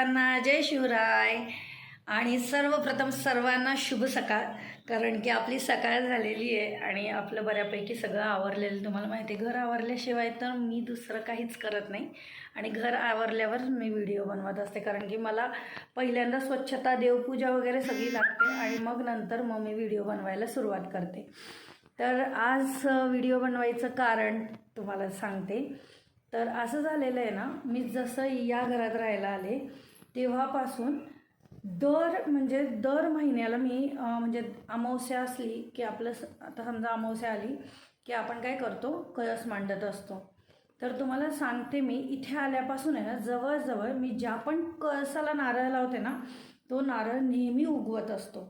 सर्वांना जय शिवराय. आणि सर्वप्रथम सर्वांना शुभ सकाळ. कारण की आपली सकाळ झालेली आहे आणि आपलं बऱ्यापैकी सगळं आवरलेलं तुम्हाला माहिती आहे घर आवरल्याशिवाय तर मी दुसरं काहीच करत नाही. आणि घर आवरल्यावर मी व्हिडिओ बनवत असते. कारण की मला पहिल्यांदा स्वच्छता देवपूजा वगैरे सगळी लागते आणि मग नंतर मग मी व्हिडिओ बनवायला सुरुवात करते. तर आज व्हिडिओ बनवायचं कारण तुम्हाला सांगते. तर असं झालेलं आहे ना मी जसं या घरात राहायला आले तेव्हापासून दर म्हणजे दर महिन्याला मी म्हणजे अमावस्या असली की आपलं आता समजा अमावस्या आली की आपण काय करतो? कळस मांडत असतो. तर तुम्हाला सांगते मी इथे आल्यापासून आहे ना जवळजवळ मी ज्या पण कळसाला नारळ लावते ना तो नारळ नेहमी उगवत असतो.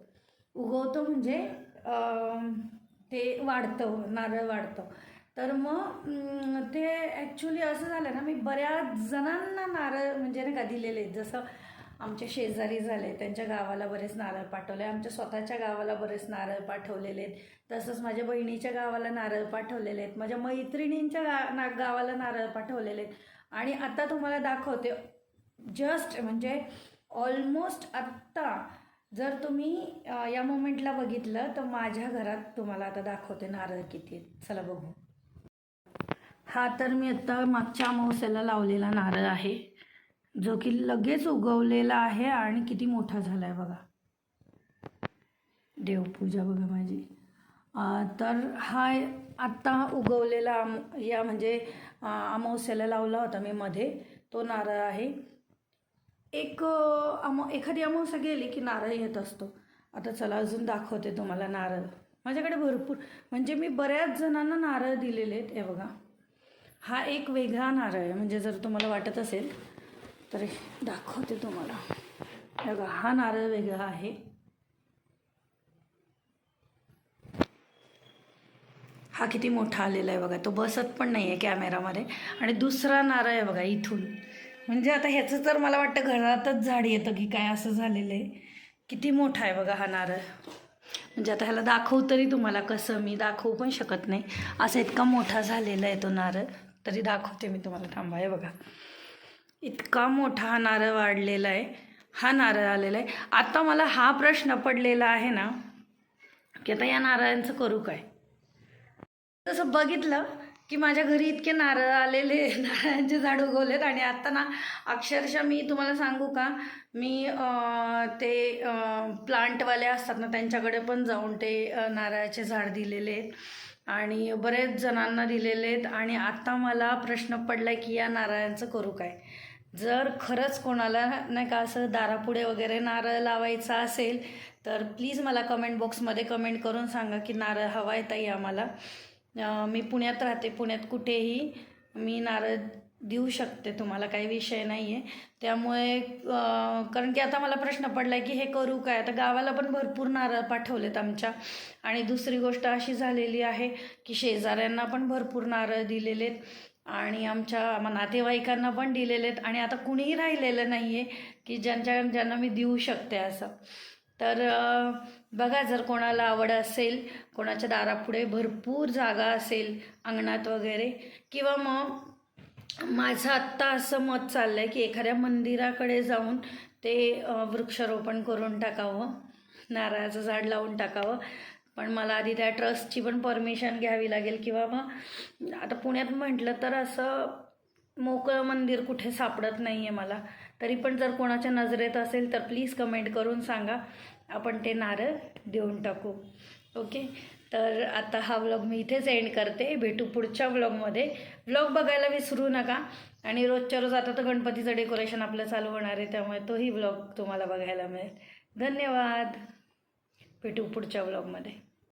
उगवतो म्हणजे ते वाढतं नारळ वाढतं. तर मग ते ॲक्च्युली असं झालं ना मी बऱ्याच जणांना नारळ म्हणजे नाही का दिलेले. आहेत जसं आमचे शेजारी झाले त्यांच्या गावाला बरेच नारळ पाठवले. आमच्या स्वतःच्या गावाला बरेच नारळ पाठवलेले आहेत. तसंच माझ्या बहिणीच्या गावाला नारळ पाठवलेले आहेत. माझ्या मैत्रिणींच्या गा ना गावाला नारळ पाठवलेले आहेत. आणि आता तुम्हाला दाखवते जस्ट म्हणजे ऑलमोस्ट आत्ता जर तुम्ही या मोमेंटला बघितलं तर माझ्या घरात तुम्हाला आता दाखवते नारळ किती आहेत. चला बघू. हा तर मी आत्ता मागच्या अमावस्याला लावलेला नारळ आहे. जो की लगेच उगवलेला आहे आणि किती मोठा झाला आहे बघा. देवपूजा बघा माझी. तर हा आत्ता उगवलेला आम या म्हणजे अमावस्याला लावला होता मी मध्ये. तो नारळ आहे. एक अम अमा एखादी अमावस्या गेली की नारळ येत असतो. आता चला अजून दाखवते तुम्हाला नारळ. माझ्याकडे भरपूर म्हणजे मी बऱ्याच जणांना नारळ दिलेले आहेत हे बघा. हा एक वेगळा नारळ आहे. म्हणजे जर तुम्हाला वाटत असेल तर दाखवते तुम्हाला. हे बघा हा नारळ वेगळा आहे. हा किती मोठा आलेला आहे बघा. तो बसत पण नाही आहे कॅमेरामध्ये. आणि दुसरा नारळ आहे बघा इथून. म्हणजे आता ह्याचं तर मला वाटतं घरातच झाड येतं की काय असं झालेलं आहे. किती मोठा आहे बघा हा नारळ. म्हणजे आता ह्याला दाखवू तरी तुम्हाला कसं मी दाखवू पण शकत नाही. असा इतका मोठा झालेला आहे तो नारळ. तरी दाखवते मी तुम्हाला थांबा आहे बघा. इतका मोठा हा नारळ वाढलेला आहे. हा नारळ आलेला आहे. आता मला हा प्रश्न पडलेला आहे ना की आता या नारळांचं करू काय? तसं बघितलं की माझ्या घरी इतके नारळ आलेले नारळांचे झाड उगवलेत आणि आता ना अक्षरशः मी तुम्हाला सांगू का? मी ते प्लांटवाले असतात ना त्यांच्याकडे पण जाऊन ते नारळाचे झाड दिलेले आहेत. आणि बरेच जणांना दिलेले आहेत. आणि आत्ता मला प्रश्न पडला की या नारळांचं करू काय? जर खरंच कोणाला नाही का असं दारापुढे वगैरे नारळ लावायचा असेल तर प्लीज मला कमेंट बॉक्समध्ये कमेंट करून सांगा की नारळ हवा आहे ताई आम्हाला. मी पुण्यात राहते. पुण्यात कुठेही मी नारळ देऊ शकते तुम्हाला काही विषय नाही आहे त्यामुळे कारण की आता मला प्रश्न पडला आहे की हे करू काय? आता गावाला पण भरपूर नारळ पाठवलेत आमच्या. आणि दुसरी गोष्ट अशी झालेली आहे की शेजाऱ्यांना पण भरपूर नारळ दिलेले आहेत आणि आमच्या नातेवाईकांना पण दिलेले आहेत आणि आता कुणीही राहिलेलं नाही आहे की ज्यांच्या ज्यांना मी देऊ शकते असं. तर बघा जर कोणाला आवड असेल कोणाच्या दारापुढे भरपूर जागा असेल अंगणात वगैरे किंवा मग माझं आत्ता असं मत चाललं आहे की एखाद्या मंदिराकडे जाऊन ते वृक्षारोपण करून टाकावं नारळाचं झाड लावून टाकावं. पण मला आधी त्या ट्रस्टची पण परमिशन घ्यावी लागेल किंवा मग आता पुण्यात म्हटलं तर असं मोकळं मंदिर कुठे सापडत नाही आहे मला. तरी पण जर कोणाच्या नजरेत असेल तर प्लीज कमेंट करून सांगा. आपण ते नारळ देऊन टाकू. ओके तर आता हा व्लॉग मी इथेच एंड करते. भेटू पुढच्या व्लॉगमध्ये व्लॉग बघायला विसरू नका. आणि रोजच्या रोज आता तर गणपतीचं डेकोरेशन आपलं चालू होणार आहे त्यामुळे तोही व्लॉग तुम्हाला बघायला मिळेल. धन्यवाद. भेटू पुढच्या व्लॉगमध्ये